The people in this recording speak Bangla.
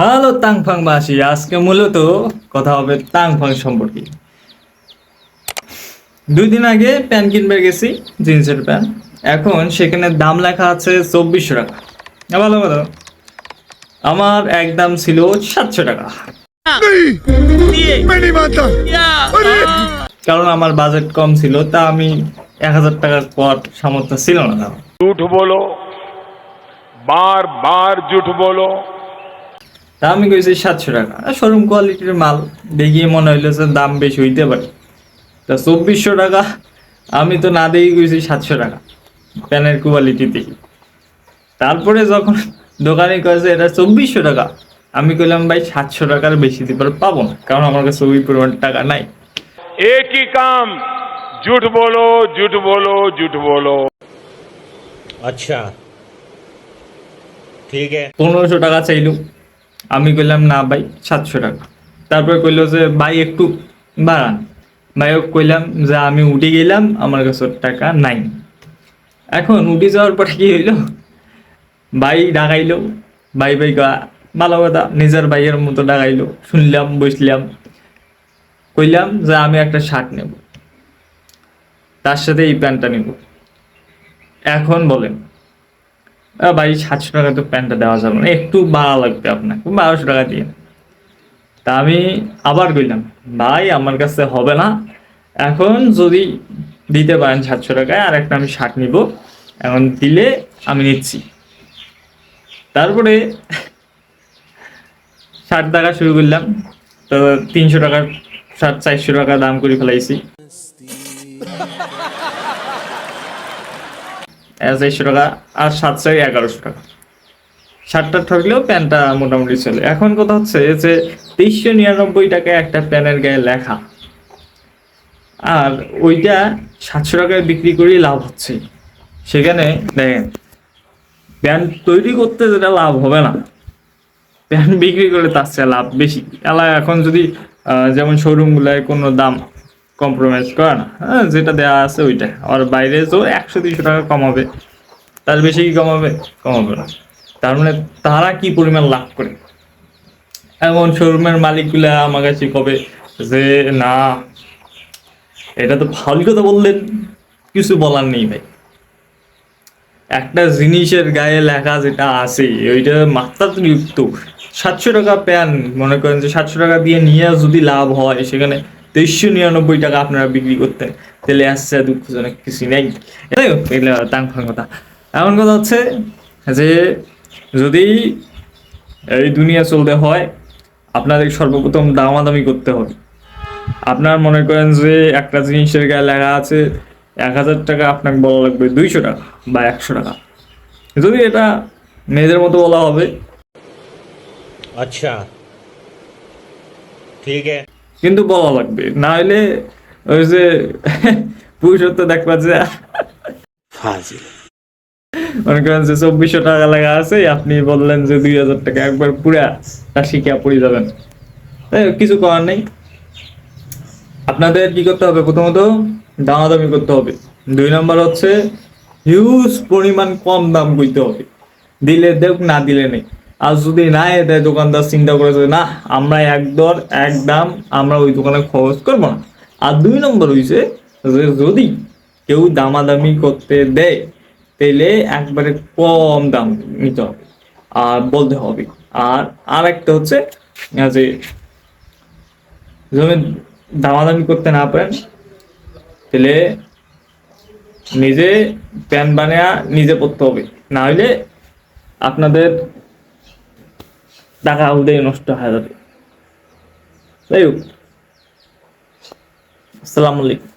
হ্যালো তাংফাং বাসি আজকে মূলত কথা হবে তাংফাং সম্পর্কে। দুই দিন আগে প্যান্ট কিনবে গেছি, জিন্সের প্যান্ট। এখন সেখানে দাম লেখা আছে চব্বিশশো টাকা। ভালো ভালো আমার এক দাম ছিল সাতশো টাকা। কারণ আমার বাজেট কম ছিল, তা আমি এক হাজার টাকার পর সামর্থ্য ছিল না। বলো বার বার জুট বলো। আমি কইছি সাতশো টাকা শোরুম কোয়ালিটির মাল দেখিয়ে মনে হইলো যে দাম বেশি হইতে পারে তা চব্বিশশো টাকা আমি তো না দেখি কইছি সাতশো টাকা প্যানের কোয়ালিটি দেখি তারপরে যখন দোকানে কয়েছে এটা চব্বিশশো টাকা আমি কইলাম ভাই সাতশো টাকার বেশি দিতে পারবো না কারণ আমার কাছে ওই পরিমাণ টাকা নাই एक ही काम झूठ बोलो झूठ बोलो झूठ बोलो अच्छा ठीक है পনেরোশো টাকা চাইলো আমি কইলাম, না ভাই, সাতশো টাকা। তারপর কইলো যে, ভাই, একটু বাড়ান। ভাই কইলাম যে, আমি উঠে গেলাম, আমার কাছে টাকা নাই। এখন উঠে যাওয়ার পরে কি হইল? ভাই ডাকাইলো। ভাই ভাই গা, ভালো কথা, নিজের ভাইয়ের মতো ডাকাইলো। শুনলাম বসলাম কইলাম যে, আমি একটা শার্ট নেব। তার সাথে এই প্যান্টটা নেব। এখন বলেন ভাই, সাতশো টাকা তো প্যান্টটা দেওয়া যাবে না। একটু বাড়া লাগবে আপনাকে, বারোশো টাকা দিয়ে। তা আমি আবার কইলাম, ভাই, আমার কাছে হবে না। এখন যদি দিতে পারেন সাতশো টাকায় আর একটা আমি শার্ট নিব। এখন দিলে আমি নিচ্ছি। তারপরে শার্ট দেখা শুরু করলাম। তো তিনশো টাকার শার্ট, চারশো টাকা দাম করে ফেলাইছি। চারশো টাকা আর সাতশো এগারোশো টাকা শার্টটা থাকলেও প্যান্টটা মোটামুটি চলে। এখন কথা হচ্ছে যে তেইশশো নিরানব্বই টাকায় একটা প্যানের গায়ে লেখা। আর ওইটা সাতশো টাকায় বিক্রি করেই লাভ হচ্ছে। সেখানে দেখেন, প্যান্ট তৈরি করতে যেটা লাভ হবে না। প্যান্ট বিক্রি করে তার চেয়ে লাভ বেশি। এলা এখন যদি যেমন শোরুমগুলায় কোনো দাম কম্প্রোমাইজ করে না। হ্যাঁ যেটা দেওয়া আছে ওইটা। আর বাইরে তো একশো দুইশো টাকা কমাবে। তার বেশি কি কমাবে? কমাবে না। তার মানে তারা কি পরিমাণ লাভ করে? এমন শোরুমের মালিকগুলা আমার কাছে কবে যে, না, এটা তো ফাউল কথা বললেন। কিছু বলার নেই ভাই। একটা জিনিসের গায়ে লেখা যেটা আছে, ওইটা মাত্রা মাত্রাতিরিক্ত। সাতশো টাকা প্যান, মনে করেন যে সাতশো টাকা দিয়ে নিয়ে যদি লাভ হয়, সেখানে তেইশশো নিরানব্বই টাকা আপনারা বিক্রি করতেন। তাহলে আসছে, দুঃখজনক কিছু নেই। তাং কথা। এমন কথা হচ্ছে যে, যদি এই দুনিয়া চলতে হয়, আপনাদের সর্বপ্রথম দামাদামি করতে হবে। আপনার মনে করেন যে, একটা জিনিসের গায়ে লেখা আছে, এক হাজার টাকা আপনাকে বলা লাগবে দুইশো টাকা বা একশো টাকা। যদি এটা মেয়েদের মতো বলা হবে। আচ্ছা ঠিক আছে। কিন্তু বলা লাগবে। না হলে ওই যে পুরুষত্ব দেখবা যে মনে করেন যে চব্বিশশো টাকা লেখা আছে আপনি বললেন যে দুই হাজার টাকা একবার পুরা শিখে পড়ে যাবেন। তাই কিছু করার নেই। আপনাদের কি করতে হবে? প্রথমত দামাদামি করতে হবে। দুই নম্বর হচ্ছে হিউজ পরিমাণ কম দাম কইতে হবে। দিলে দেখ না দিলে নেই। আর যদি না দেয় দোকানদার চিন্তা করে যে, না, আমরা এক দর, এক দাম, আমরা ওই দোকানে খরচ করব না। আর দুই নম্বর হইছে যে, যদি কেউ দামাদামি করতে দেয় তাহলে একবারে কম দাম নিতে হবে আর বলতে হবে। আর আর একটা হচ্ছে যে, যদি দামাদামি করতে না পারেন তাহলে নিজে প্যান বানিয়ে নিজে পড়তে হবে। না হলে আপনাদের টাকা উদয় নষ্ট হয়ে যাবে। যাই হোক। আসসালামু আলাইকুম।